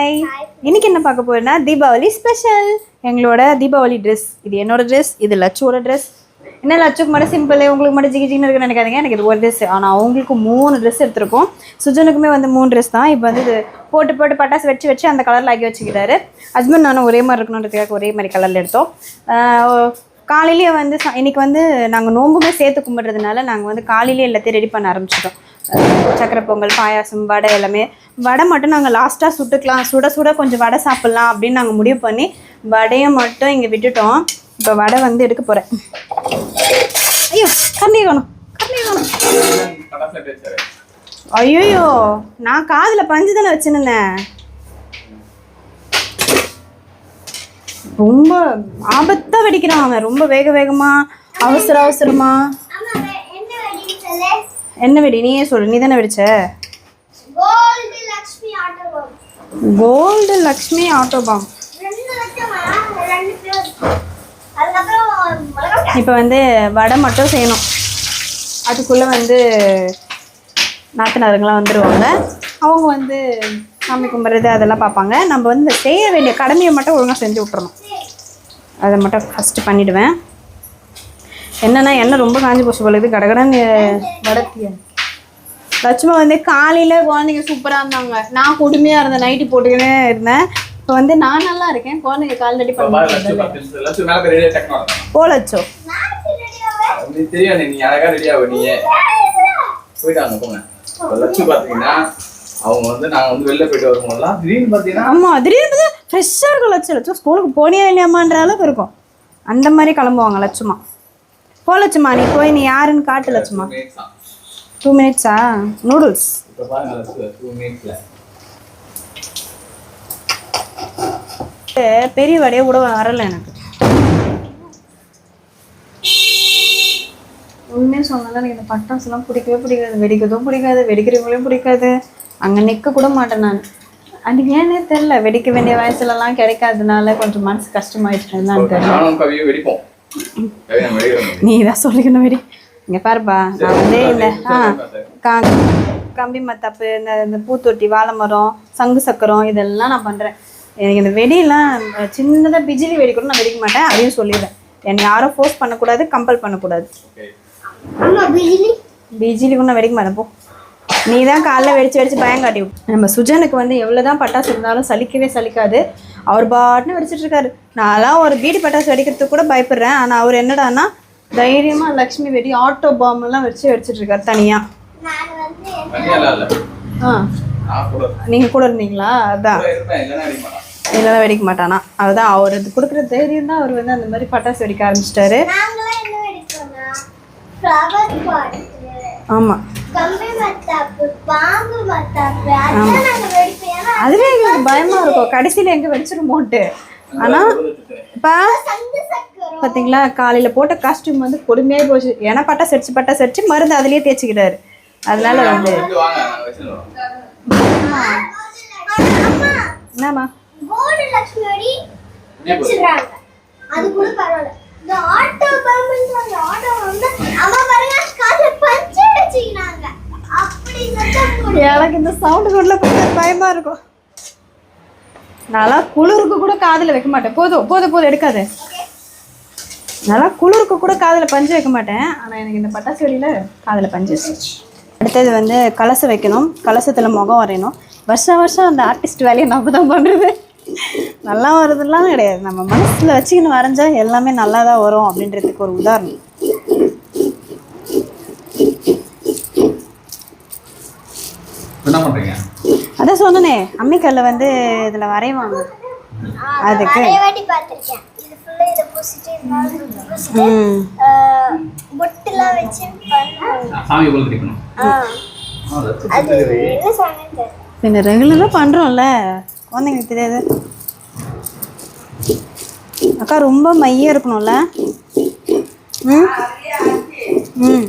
Hi இன்னைக்கு என்ன பார்க்க போறேன்னா தீபாவளி ஸ்பெஷல் எங்களோட தீபாவளி ட்ரெஸ் இது என்னோட ட்ரெஸ் இது லட்சோட ட்ரெஸ் என்ன லட்சுக்கு மட்டும் சிம்பிள் உங்களுக்கு மட்டும் ஜிகி ஜின்னு இருக்குன்னு நினைக்காதீங்க. எனக்கு இது ஒரு ட்ரெஸ் ஆனால் அவங்களுக்கு மூணு ட்ரெஸ் எடுத்திருக்கோம். சுஜனுக்குமே வந்து மூணு ட்ரெஸ் தான். இப்போ வந்து இது போட்டு போட்டு பட்டாசு வச்சு வச்சு அந்த கலரில் ஆக்கி வச்சுக்கிட்டாரு ஹஸ்பண்ட் நானும் ஒரே மாதிரி இருக்கணுன்றதுக்காக ஒரே மாதிரி கலரில் எடுத்தோம். காலையிலேயே வந்து ச- இன்னைக்கு வந்து நாங்கள் நோம்புமே சேர்த்து கும்பிட்றதுனால நாங்கள் வந்து காலையிலேயே எல்லாத்தையும் ரெடி பண்ண ஆரம்பிச்சிட்டோம். சக்கரை பொங்கல் பாயாசம் வடை எல்லாமே. வடை மட்டும் நாங்கள் லாஸ்ட்டாக சுட்டுக்கலாம். சுட சுட கொஞ்சம் வடை சாப்பிட்லாம் அப்படின்னு நாங்கள் முடிவு பண்ணி வடையை மட்டும் இங்கே விட்டுட்டோம். இப்போ வடை வந்து எடுக்க போகிறேன் ஐயோ கண்ணே வேணும் கண்ணே வேணும் ஐயோ நான் காதில் பஞ்சு தானே வச்சுருந்தேன் ரொம்ப ஆபத்தாக வெடிக்கிறான் அவன். ரொம்ப வேக வேகமாக அவசர அவசரமா. என்ன வெடி? நீயே சொல்லு நீ தானே வெடிச்ச? Gold Lakshmi auto bomb. இப்போ வந்து வடை மட்டும் செய்யணும். அதுக்குள்ளே வந்து நாத்தனாருங்களாம் வந்துடுவாங்க அவங்க வந்து சாமி கும்பிட்றது அதெல்லாம் பார்ப்பாங்க. நம்ம வந்து செய்ய வேண்டிய கடமையை மட்டும் ஒழுங்காக செஞ்சு விட்றணும் அதை மட்டும் ஃபஸ்ட்டு பண்ணிவிடுவேன் என்னன்னா எண்ணெய் ரொம்ப காஞ்சி போச்சு போல இது கடகடன்னு வடத்தியா லட்சுமா வந்து காலையில் குழந்தைங்க சூப்பராக இருந்தாங்க. நான் கொடுமையாக இருந்தேன். நைட்டி போட்டுக்கினே இருந்தேன். இப்போ வந்து நான் நல்லா இருக்கேன். குழந்தைங்க கால் ரெடி பண்ணி போ லட்சம் நாளைக்கு ரெடியாவே. நீ தெரியும் நீ அழகா ரெடி ஆகு நீ. போயிட்டாங்க போங்க. இப்ப லட்சு பாத்தீங்கன்னா அவங்க வந்து நாங்க வந்து வெளில போயிட்டு வரும்போதெல்லாம் திடீர்னு பாத்தீங்கன்னா ஆமாம் திடீர்னு ஃப்ரெஷ்ஷாக இருக்கும் லட்சம் லட்சம் ஸ்கூலுக்கு போனியா இல்லையாமான்ற அளவுக்கு இருக்கும். அந்த மாதிரி கிளம்புவாங்க லட்சுமா. போ லட்சுமா நீ போய் நீ யாருன்னு காட்டு லட்சுமா. டூ மினிட்ஸா நூடுல்ஸ் பெரிய வடையே கூட வரல எனக்கு. உண்மையாக சொன்னா எனக்கு இந்த பட்டாசுலாம் பிடிக்கவே பிடிக்காது. வெடிக்கிறதும் பிடிக்காது வெடிக்கிறவங்களையும் பிடிக்காது. அங்கே நிற்க கூட மாட்டேன் நான். அது ஏன்னே தெரில வெடிக்க வேண்டிய வயசுலலாம் கிடைக்காதனால கொஞ்சம் மனசு கஷ்டமாயிடுச்சு தெரியல நீ தான் சொல்லிக்கணும் மாரி இங்கே பாருப்பா. நான் வந்து இந்த ஆ. கா கம்பி மத்தாப்பு இந்த இந்த பூத்தொட்டி வாழை மரம் சங்கு சக்கரம் இதெல்லாம் நான் பண்ணுறேன் எனக்கு இந்த வெடியெல்லாம் சின்னதாக பிஜிலி வெடி கூட நான் வெடிக்க மாட்டேன். அதையும் சொல்லிடுறேன். என்னை யாரும் ஃபோர்ஸ் பண்ணக்கூடாது கம்பல் பண்ணக்கூடாது. பிஜிலி. பிஜிலி கூட நான் வெடிக்க மாட்டேன் போ. நீ தான் காலைல வெடிச்சு வெடிச்சு பயம் காட்டி. நம்ம சுஜனுக்கு வந்து எவ்வளோ தான் பட்டாசு இருந்தாலும் சலிக்கவே சலிக்காது. அவர் பாட்டுன்னு வெடிச்சிட்டு இருக்காரு. நான்லாம் ஒரு பீடி பட்டாசு வெடிக்கிறதுக்கு கூட பயப்படுறேன். ஆனால் அவர் என்னடான்னா தைரியமாக லக்ஷ்மி வெடி ஆட்டோ பாம் எல்லாம் வச்சு வெடிச்சிட்டு இருக்காரு தனியாக நான் வந்து தனியாலாம் இல்ல ஆ நீங்கள் கூட இருந்தீங்களா? அதான். இல்லைன்னா வெடிக்க மாட்டானா. அதுதான் அவர் இது கொடுக்குற தைரியம் தான் அவர் வந்து அந்த மாதிரி பட்டாசு வெடிக்க ஆரம்பிச்சிட்டாரு. pot, ஆமாம் அதுவே எங்களுக்கு பயமாக இருக்கும் கடைசியில் எங்கே வெடிச்சிருமோன்ட்டு ஆனால் இப்போ சங்கு பார்த்தீங்களா காலையில் போட்ட காஸ்டியூம் வந்து கொடுமையாக போச்சு ஏன்னா பட்டா அடிச்சு பட்டா அடிச்சு மருந்து அதுலேயே தேய்ச்சிக்கிறாரு அதனால வந்து என்னம்மா அது கூட பரவாயில்ல. இந்த ஆட்டோ ஆட்டோ வந்து பாருங்க, பஞ்சு வச்சுக்கினாங்க. அப்படி எனக்கு இந்த சவுண்டு கொள்ள பயமாக இருக்கும் நான்லாம் குளிருக்கு கூட காதில் வைக்க மாட்டேன். போதும் போதும் போதும் எடுக்காது. நல்லா குளிருக்கு கூட காதில் பஞ்சு வைக்க மாட்டேன். ஆனால் எனக்கு இந்த பட்டாசு வெடியில் காதில் பஞ்சு வச்சு அடுத்தது வந்து கலசம் வைக்கணும். கலசத்தில் முகம் வரையணும். வருஷம் வருஷம் அந்த ஆர்டிஸ்ட் வேலையை நம்ம தான் பண்ணுறது நல்லா வருதுலாம் கிடையாது. நம்ம மனசில் வச்சுக்கின்னு வரைஞ்சால் எல்லாமே நல்லா தான் வரும் அப்படின்றதுக்கு ஒரு உதாரணம். என்ன பண்ணுறீங்க அதான் சொன்னனே அம்மிக்கல்ல வந்து இதில் வரைவாங்க. அதுக்கு. பின்ன ரெகுலராக பண்ணுறோம்ல குழந்தைங்களுக்கு தெரியாது. அக்கா ரொம்ப மையம் இருக்கணும்ல. ம் ம் ம் ம்? ம்.